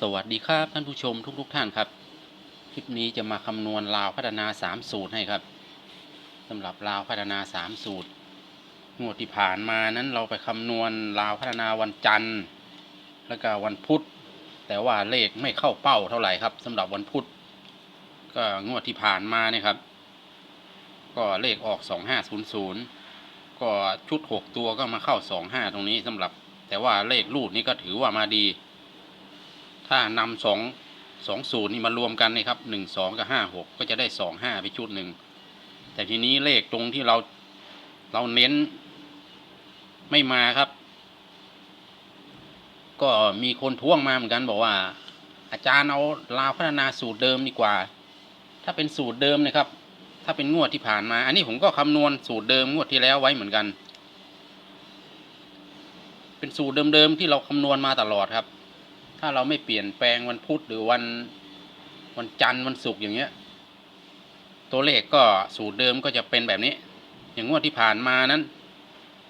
สวัสดีครับท่านผู้ชมทุกๆทท่านครับ คลิปนี้จะมาคำนวณราวพัฒนา3สูตรให้ครับสำหรับราวพัฒนา3สูตรงวดที่ผ่านมานั้นเราไปคำนวณราวพัฒนาวันจันทร์ แล้วก็วันพุธ แต่ว่าเลขไม่เข้าเป้าเท่าไหร่ครับสำหรับวันพุธ ก็งวดที่ผ่านมาเนี่ยครับ ก็เลขออก2500ก็ชุด6ตัวก็มาเข้า25ตรงนี้สำหรับ แต่ว่าเลขรูดนี่ก็ถือว่ามาดี ถ้านำสองสองสูตรนี่มารวมกันนี่ครับหนึ่งสองกับห้าหกก็จะได้สองห้าไปชุดหนึ่งแต่ทีนี้เลขตรงที่เราเราเน้นไม่มาครับ ก็มีคนท้วงมาเหมือนกันบอกว่า อาจารย์เอาลาวพัฒนาสูตรเดิมดีกว่า ถ้าเป็นสูตรเดิมนะครับ ถ้าเป็นงวดที่ผ่านมา อันนี้ผมก็คำนวณสูตรเดิมงวดที่แล้วไว้เหมือนกัน เป็นสูตรเดิมๆที่เราคำนวณมาตลอดครับ ถ้าเราไม่เปลี่ยนแปลงวันพุธหรือวันวันจันทร์วันศุกร์อย่างเงี้ย ตัวเลขก็สูตรเดิมก็จะเป็นแบบนี้ อย่างงวดที่ผ่านมานั้น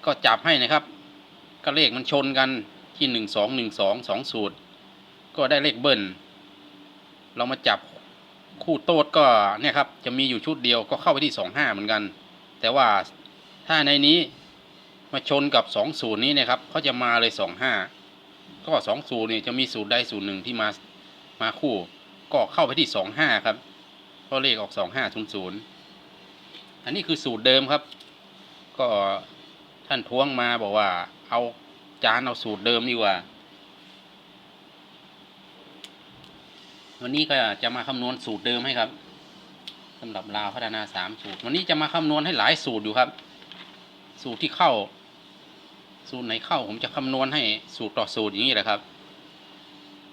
ก็จับให้นะครับ ก็เลขมันชนกันที่หนึ่งสองหนึ่งสองสองสูตร ก็ได้เลขเบิ้ลเรามาจับคู่โต๊ดก็เนี่ยครับจะมีอยู่ชุดเดียวก็เข้าไปที่สองห้าเหมือนกัน แต่ว่าถ้าในนี้ มาชนกับสองสูตรนี้นะครับเขาจะมาเลยสองห้าก็สองสูตรนี่ยจะมีสูตรใดสูตรหนึ่งที่มามาคู่ ก็เข้าไปที่สองห้าครับเพราะเลขออกสองห้าศูนย์ศูนย์อันนี้คือสูตรเดิมครับ ก็ท่านท้วงมาบอกว่า เอาจานเอาสูตรเดิมดีกว่า วันนี้ก็จะมาคำนวณสูตรเดิมให้ครับสำหรับลาวพัฒนาสามสูตร วันนี้จะมาคำนวณให้หลายสูตรอยู่ครับ สูตรที่เข้า สูตรไหนเข้าผมจะคำนวณให้สูตรต่อสูตรอย่างนี้แหละครับ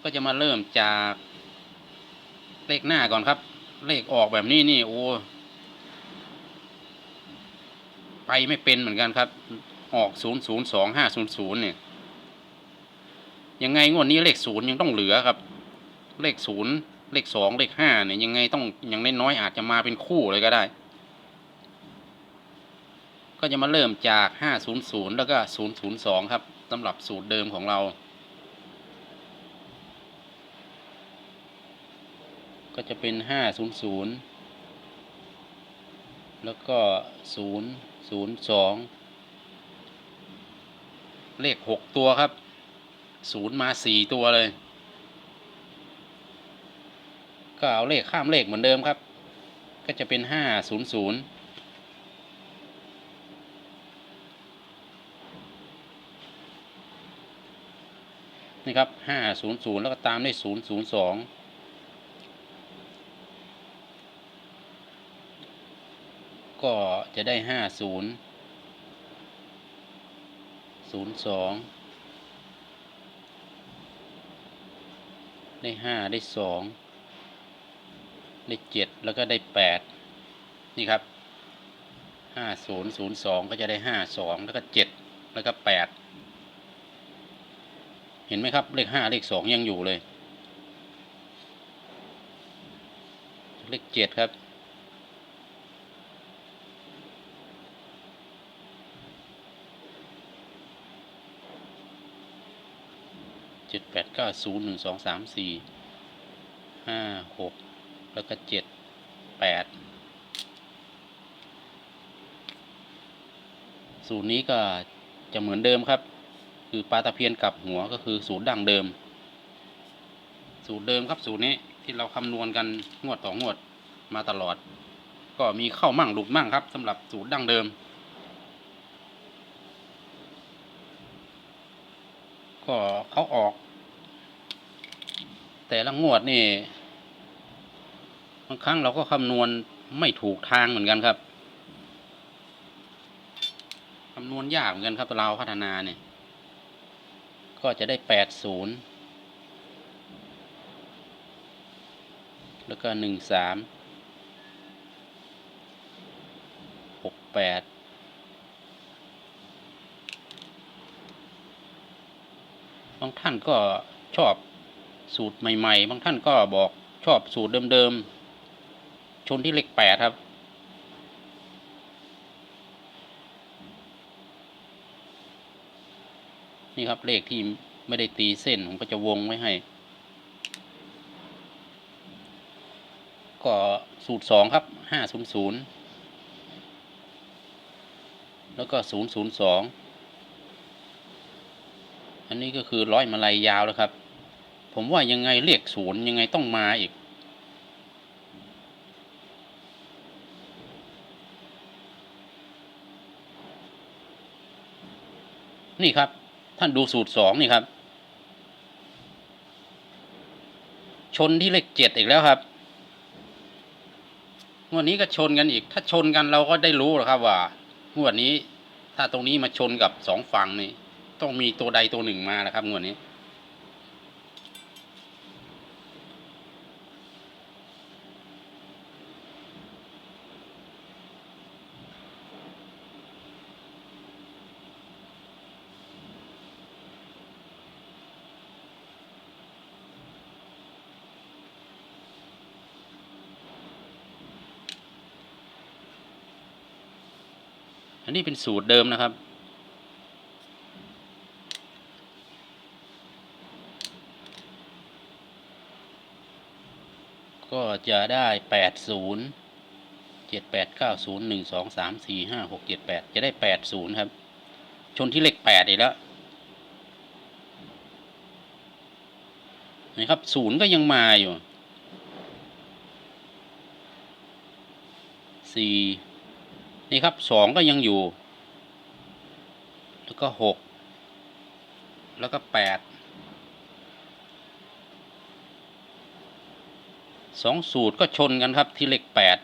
ก็จะมาเริ่มจากเลขหน้าก่อนครับ เลขออกแบบนี้นี่โอ้ไปไม่เป็นเหมือนกันครับ ออกศูนย์ศูนย์สองห้าศูนย์ศูนย์เนี่ยยังไงงวดนี้เลขศูนย์ยังต้องเหลือครับ เลขศูนย์เลขสองเลขห้าเนี่ยยังไงต้องยังน้อยๆอาจจะมาเป็นคู่เลยก็ได้ ก็จะมาเริ่มจาก 500 แล้วก็ 002 ครับสำหรับสูตรเดิมของเรา ก็จะเป็น 500 แล้วก็ 002 เลข 6 ตัวครับ 0 มา 4 ตัวเลย ก็เอาเลขข้ามเลขเหมือนเดิมครับ ก็จะเป็น 500 นี่ครับห้าศูนย์ศูนย์แล้วก็ตามด้วยศูนย์ศูนย์สองก็จะได้ห้าศูนย์ศูนย์สองได้ห้าได้สองได้เจ็ดแล้วก็ได้แปดนี่ครับห้าศูนย์ศูนย์สองก็จะได้ห้าสองแล้วก็เจ็ดแล้วก็แปด เห็นไหมครับ เลขห้าเลขสองยังอยู่เลย เลขเจ็ดครับ เจ็ดแปดเก้าศูนย์หนึ่งสองสามสี่ห้าหกแล้วก็เจ็ดแปดสูตรนี้ก็จะเหมือนเดิมครับ คือปลาตะเพียนกับหัวก็คือสูตรดั้งเดิม สูตรเดิมครับสูตรนี้ที่เราคำนวณกันงวดต่องวดมาตลอด ก็มีเข้ามั่งหลุดมั่งครับสำหรับสูตรดั้งเดิม ก็เขาออก แต่ละงวดนี่บางครั้งเราก็คำนวณไม่ถูกทางเหมือนกันครับคำนวณยากเหมือนกันครับเราพัฒนาเนี่ย ก็จะได้แปดศูนย์แล้วก็หนึ่งสามหกแปดบางท่านก็ชอบสูตรใหม่ ๆ บางท่านก็บอกชอบสูตรเดิม ๆ ชนที่เลขแปดครับ นี่ครับ เลขที่ไม่ได้ตีเส้นผมก็จะวงไว้ให้ ก็สูตรสองครับห้าศูนย์ศูนย์แล้วก็ศูนย์ศูนย์สองอันนี้ก็คือร้อยมาลัยยาวแล้วครับ ผมว่ายังไงเลขศูนย์ยังไงต้องมาอีกนี่ครับ ท่านดูสูตรสองนี่ครับ ชนที่เลขเจ็ดอีกแล้วครับงวดนี้ก็ชนกันอีก ถ้าชนกันเราก็ได้รู้แล้วครับว่างวดนี้ ถ้าตรงนี้มาชนกับสองฝั่งนี่ต้องมีตัวใดตัวหนึ่งมาแล้วครับงวดนี้ อันนี้เป็นสูตรเดิมนะครับ ก็จะได้แปดศูนย์เจ็ดแปดเก้าศูนย์หนึ่งสองสามสี่ห้าหกเจ็ดแปดจะได้แปดศูนย์ครับ ชนที่เลขแปดอีกแล้วนะครับศูนย์ก็ยังมาอยู่สี่ นี่ครับสองก็ยังอยู่ แล้วก็หกแล้วก็แปดสองสูตรก็ชนกันครับที่เลขแปด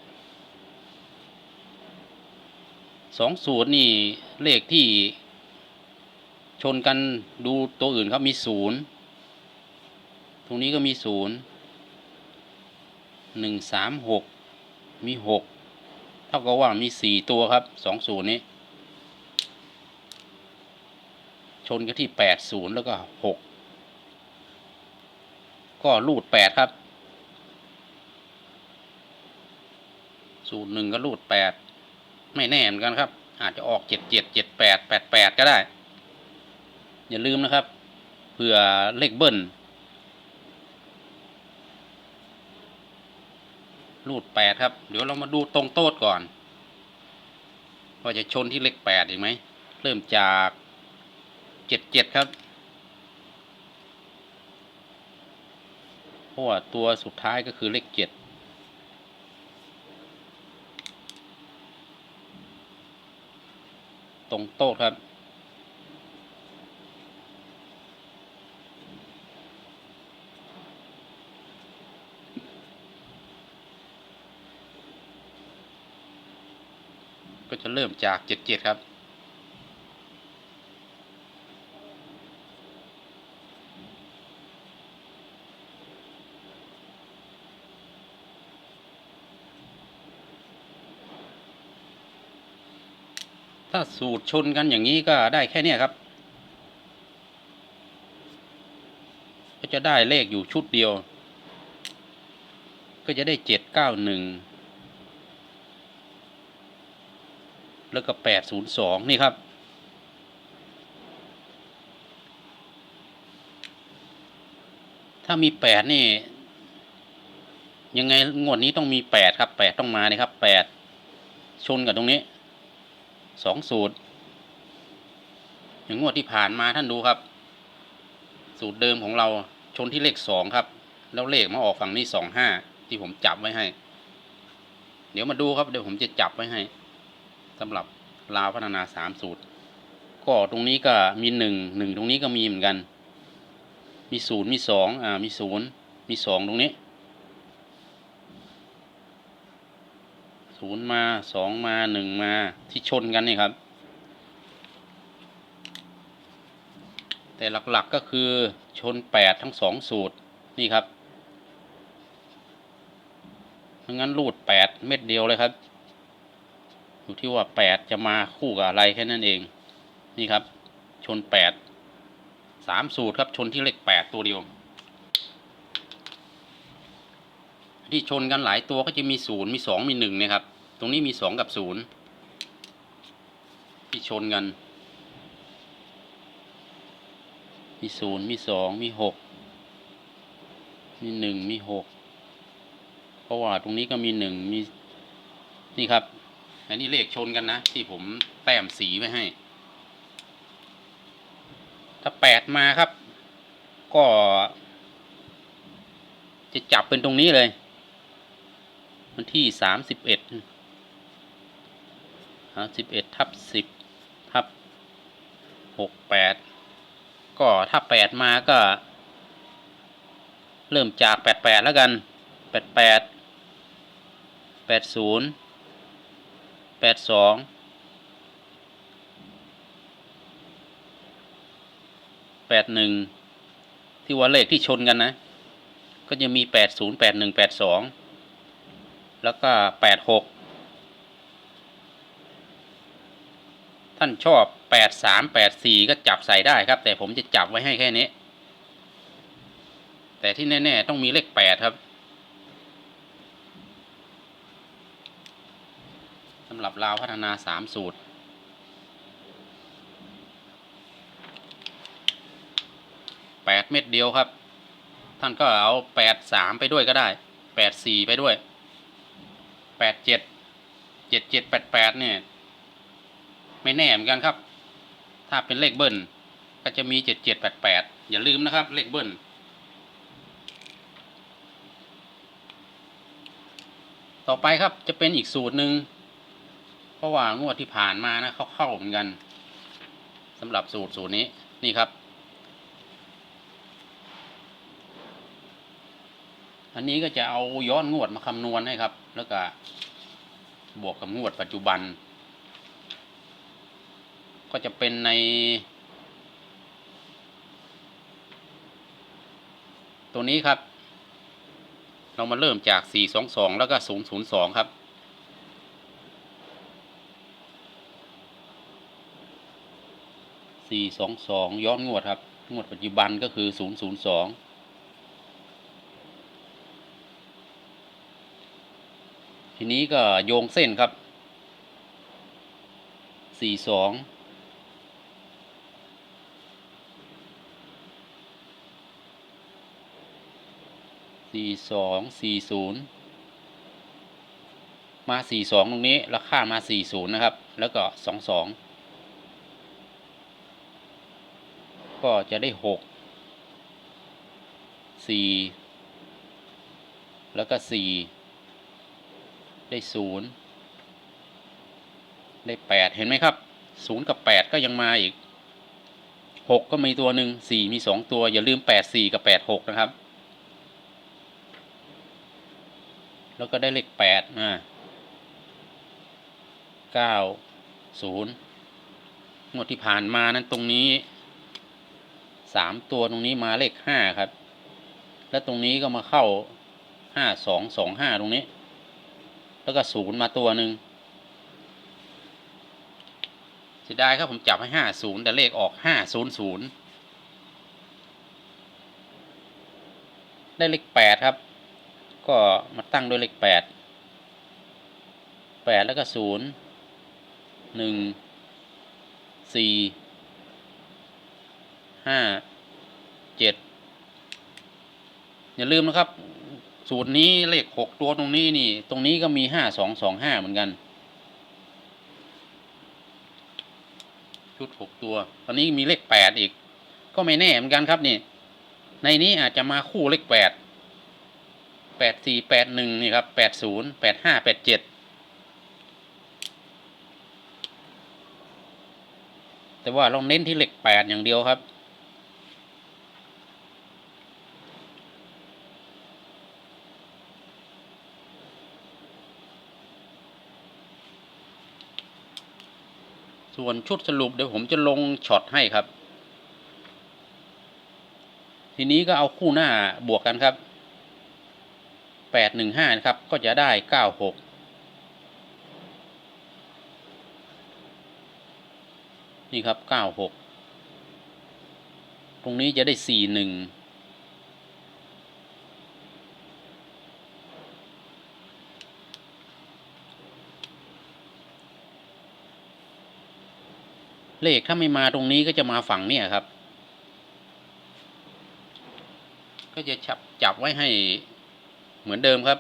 สองสูตรนี่เลขที่ชนกันดูตัวอื่นครับมีศูนย์ตรงนี้ก็มีศูนย์หนึ่งสามหกมีหก ท่ากับว่ามีสี่ตัวครับสองศูนย์นี้ ชนกันที่แปดศูนย์แล้วก็หกก็รูดแปดครับสูตรหนึ่งก็รูดแปดไม่แน่เหมือนกันครับ อาจจะออกเจ็ดเจ็ดเจ็ดแปดแปดแปดก็ได้ อย่าลืมนะครับเผื่อเลขเบิ้ล รูดแปดครับ เดี๋ยวเรามาดูตรงโต๊ดก่อนว่าจะชนที่เลขแปดอีกไหม เริ่มจากเจ็ดเจ็ดครับเพราะว่าตัวสุดท้ายก็คือเลขเจ็ดตรงโต๊ะครับ ก็จะเริ่มจากเจ็ดเจ็ดครับ ถ้าสูตรชนกันอย่างนี้ก็ได้แค่เนี้ยครับ ก็จะได้เลขอยู่ชุดเดียว ก็จะได้เจ็ดเก้าหนึ่ง แล้วก็แปดศูนย์สองนี่ครับ ถ้ามีแปดนี่ ยังไงงวดนี้ต้องมีแปดครับแปดต้องมานี่ครับแปดชนกับตรงนี้สองสูตร อย่างงวดที่ผ่านมาท่านดูครับ สูตรเดิมของเราชนที่เลขสองครับ แล้วเลขมาออกฝั่งนี้สองห้าที่ผมจับไว้ให้ เดี๋ยวมาดูครับเดี๋ยวผมจะจับไว้ให้ สำหรับลาวพัฒนาสามสูตร ก็ตรงนี้ก็มีหนึ่งหนึ่งตรงนี้ก็มีเหมือนกัน มีศูนย์มีสองอ่ามีศูนย์มีสองตรงนี้ศูนย์มาสองมาหนึ่งมาที่ชนกันนี่ครับ แต่หลักๆก็คือชนแปดทั้งสองสูตรนี่ครับเพราะงั้นรูดแปดเม็ดเดียวเลยครับ อยู่ที่ว่าแปดจะมาคู่กับอะไรแค่นั้นเอง นี่ครับ ชนแปดสามสูตรครับชนที่เลขแปดตัวเดียว ที่ชนกันหลายตัวก็จะมีศูนย์มีสองมีหนึ่งเนี่ยครับ ตรงนี้มีสองกับศูนย์ที่ชนกัน มีศูนย์มีสองมีหกมีหนึ่งมีหกเพราะว่าตรงนี้ก็มีหนึ่งมีนี่ครับ อันนี้เลขชนกันนะ ที่ผมแต้มสีไว้ให้ ถ้าแปดมาครับ ก็ จะจับเป็นตรงนี้เลย วันที่สามสิบเอ็ดสามสิบเอ็ดทับสิบทับหกแปดก็ถ้าแปดมาก็ เริ่มจากแปดแปดแล้วกันแปดแปดแปดศูนย์ แปดสองแปดหนึ่งที่ว่าเลขที่ชนกันนะ ก็จะมีแปดศูนย์แปดหนึ่งแปดสองแล้วก็แปดหกท่านชอบแปดสามแปดสี่ก็จับใส่ได้ครับ แต่ผมจะจับไว้ให้แค่นี้ แต่ที่แน่ ๆ ต้องมีเลขแปดครับำหรับลาวพัฒนาสามสูตร แปดเม็ดเดียวครับ ท่านก็เอาแปดสามไปด้วยก็ได้แปดสี่ไปด้วยแปดเจ็ดเจ็ดเจ็ดแปดแปดเนี่ย ไม่แน่เหมือนกันครับ ถ้าเป็นเลขเบิ้ลก็จะมีเจ็ดเจ็ดแปดแปดอย่าลืมนะครับ เลขเบิ้ลต่อไปครับจะเป็นอีกสูตรหนึ่ง เพราะว่างวดที่ผ่านมานะเขาเข้าเหมือนกันสำหรับสูตรสูตรนี้นี่ครับ อันนี้ก็จะเอาย้อนงวดมาคำนวณให้ครับ แล้วก็บวกกับงวดปัจจุบัน ก็จะเป็นใน ตัวนี้ครับ เรามาเริ่มจาก 422 แล้วก็ 002 ครับ 422ย้อนงวดครับ งวดปัจจุบันก็คือ002ทีนี้ก็โยงเส้นครับสี่สองสี่สองสี่ศูนย์มาสี่สองตรงนี้ แล้วค่ามาสี่ศูนย์นะครับ แล้วก็สองสอง ก็จะได้หกสี่แล้วก็สี่ได้ศูนย์ได้แปดเห็นไหมครับศูนย์กับแปดก็ยังมาอีกหกก็มีตัวหนึ่งสี่มีสองตัว อย่าลืมแปดสี่กับแปดหกนะครับ แล้วก็ได้เลขแปดอ่าเก้าศูนย์งวดที่ผ่านมานั้นตรงนี้ สามตัวตรงนี้มาเลขห้าครับ แล้วตรงนี้ก็มาเข้าห้าสองสองห้าตรงนี้ แล้วก็ศูนย์มาตัวหนึ่งเสียดายครับผมจับให้ห้าศูนย์แต่เลขออกห้าศูนย์ศูนย์ได้เลขแปดครับ ก็มาตั้งด้วยเลขแปดแปดแล้วก็ศูนย์หนึ่งสี่ ห้าเจ็ดอย่าลืมนะครับ สูตรนี้เลขหกตัวตรงนี้นี่ ตรงนี้ก็มีห้าสองสองห้าเหมือนกัน ชุดหกตัว ตอนนี้มีเลขแปดอีก ก็ไม่แน่เหมือนกันครับนี่ ในนี้อาจจะมาคู่เลขแปดแปดสี่แปดหนึ่งนี่ครับแปดศูนย์แปดห้าแปดเจ็ดแต่ว่าเราเน้นที่เลขแปดอย่างเดียวครับ ส่วนชุดสรุปเดี๋ยวผมจะลงช็อตให้ครับ ทีนี้ก็เอาคู่หน้าบวกกันครับแปดหนึ่งห้าครับ ก็จะได้เก้าหกนี่ครับเก้าหกตรงนี้จะได้สี่หนึ่ง เลขถ้าไม่มาตรงนี้ก็จะมาฝั่งเนี่ยครับ ก็จะจับจับไว้ให้เหมือนเดิมครับ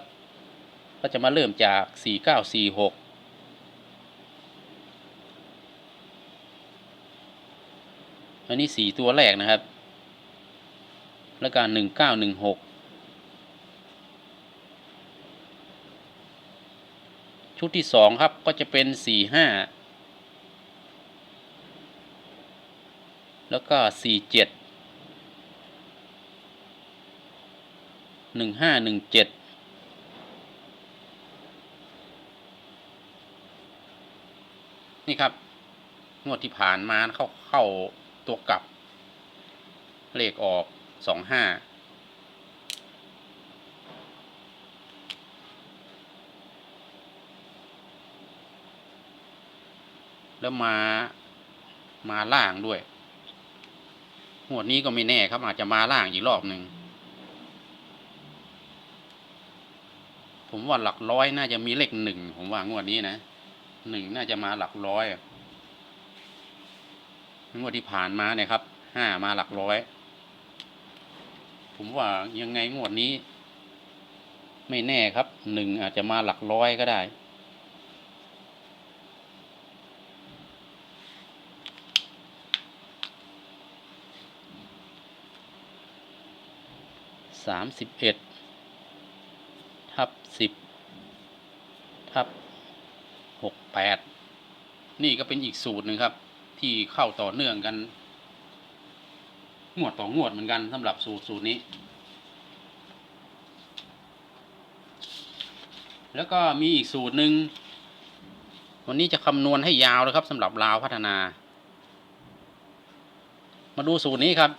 ก็จะมาเริ่มจากสี่เก้าสี่หกอันนี้สี่ตัวแรกนะครับ แล้วก็หนึ่งเก้าหนึ่งหกชุดที่สองครับก็จะเป็นสี่ห้า แล้วก็สี่เจ็ดหนึ่งห้าหนึ่งเจ็ดนี่ครับ งวดที่ผ่านมาเข้าเข้าตัวกลับ เลขออกสองห้าแล้วมา มาล่างด้วย งวดนี้ก็ไม่แน่ครับ อาจจะมาล่างอีกรอบหนึ่ง ผมว่าหลักร้อยน่าจะมีเลขหนึ่งผมว่างวดนี้นะหนึ่งน่าจะมาหลักร้อยงวดที่ผ่านมาเนี่ยครับห้ามาหลักร้อย ผมว่ายังไงงวดนี้ ไม่แน่ครับหนึ่งอาจจะมาหลักร้อยก็ได้ สามสิบเอ็ดทับสิบทับหกแปดนี่ก็เป็นอีกสูตรหนึ่งครับ ที่เข้าต่อเนื่องกัน งวดต่องวดเหมือนกันสำหรับสูตรสูตรนี้ แล้วก็มีอีกสูตรหนึ่งวันนี้จะคำนวณให้ยาวเลยครับสำหรับลาวพัฒนา มาดูสูตรนี้ครับ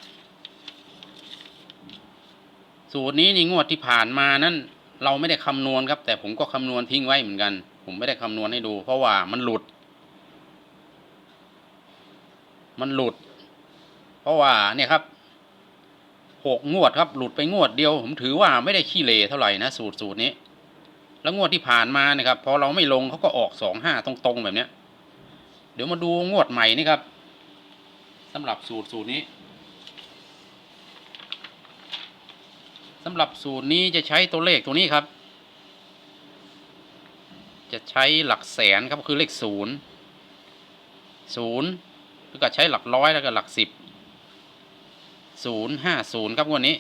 สูตรนี้นี่งวดที่ผ่านมานั้น เราไม่ได้คำนวณครับ แต่ผมก็คำนวณทิ้งไว้เหมือนกัน ผมไม่ได้คำนวณให้ดู เพราะว่ามันหลุด มันหลุด เพราะว่าเนี่ยครับหกงวดครับ หลุดไปงวดเดียว ผมถือว่าไม่ได้ขี้เลเท่าไหร่นะสูตรสูตรนี้ แล้วงวดที่ผ่านมานี่ยครับพอเราไม่ลงเขาก็ออกสองห้าตรงๆแบบเนี้ย เดี๋ยวมาดูงวดใหม่นี่ครับสำหรับสูตรสูตรนี้ สำหรับสูตรนี้จะใช้ตัวเลขตัวนี้ครับ จะใช้หลักแสนครับคือเลขศูนย์ศูนย์แล้วก็ใช้หลักร้อยแล้วก็หลักสิบศูนย์ห้าศูนย์ครับวันนี้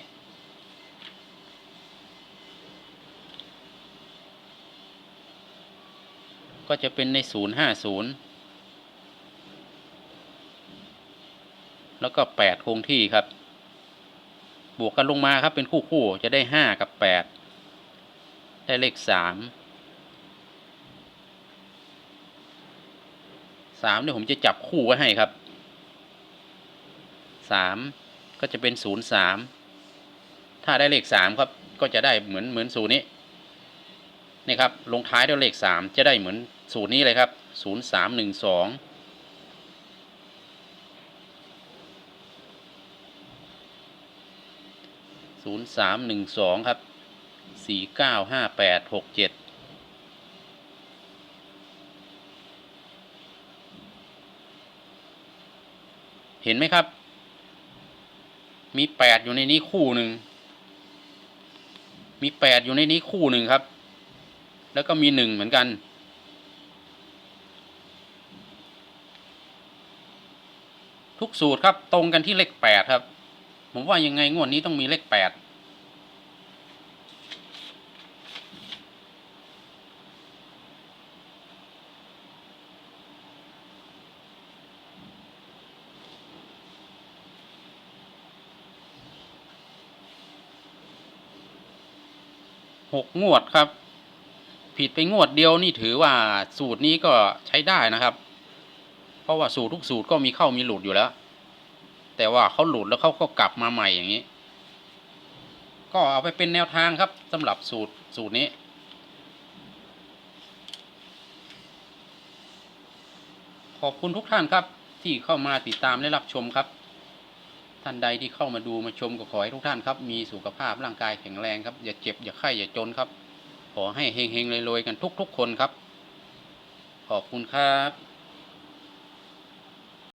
ก็จะเป็นในศูนย์ห้าศูนย์แล้วก็แปดคงที่ครับ บวกกันลงมาครับเป็นคู่คู่จะได้ห้ากับแปดได้เลขสามสามเนี่ยผมจะจับคู่ไว้ให้ครับสามก็จะเป็นศูนย์สามถ้าได้เลขสามครับก็จะได้เหมือนเหมือนสูตรนี้นี่ครับลงท้ายด้วยเลขสามจะได้เหมือนสูตรนี้เลยครับศูนย์สามหนึ่งสอง ศูนย์สามหนึ่งสองครับสี่เก้าห้าแปดหกเจ็ดเห็นไหมครับ มีแปดอยู่ในนี้คู่หนึ่ง มีแปดอยู่ในนี้คู่หนึ่งครับ แล้วก็มีหนึ่งเหมือนกัน ทุกสูตรครับตรงกันที่เลขแปดครับ ผมว่ายังไงงวดนี้ต้องมีเลขแปดหกงวดครับ ผิดไปงวดเดียวนี่ถือว่าสูตรนี้ก็ใช้ได้นะครับ เพราะว่าสูตรทุกสูตรก็มีเข้ามีหลุดอยู่แล้ว แต่ว่าเขาหลุดแล้วเขาก็กลับมาใหม่อย่างนี้ ก็เอาไปเป็นแนวทางครับสำหรับสูตรสูตรนี้ขอบคุณทุกท่านครับ ที่เข้ามาติดตามและรับชมครับ ท่านใดที่เข้ามาดูมาชมก็ขอให้ทุกท่านครับ มีสุขภาพร่างกายแข็งแรงครับ อย่าเจ็บอย่าไข้อย่าจนครับ ขอให้เฮงๆรวยๆกันทุกๆคนครับ ขอบคุณครับ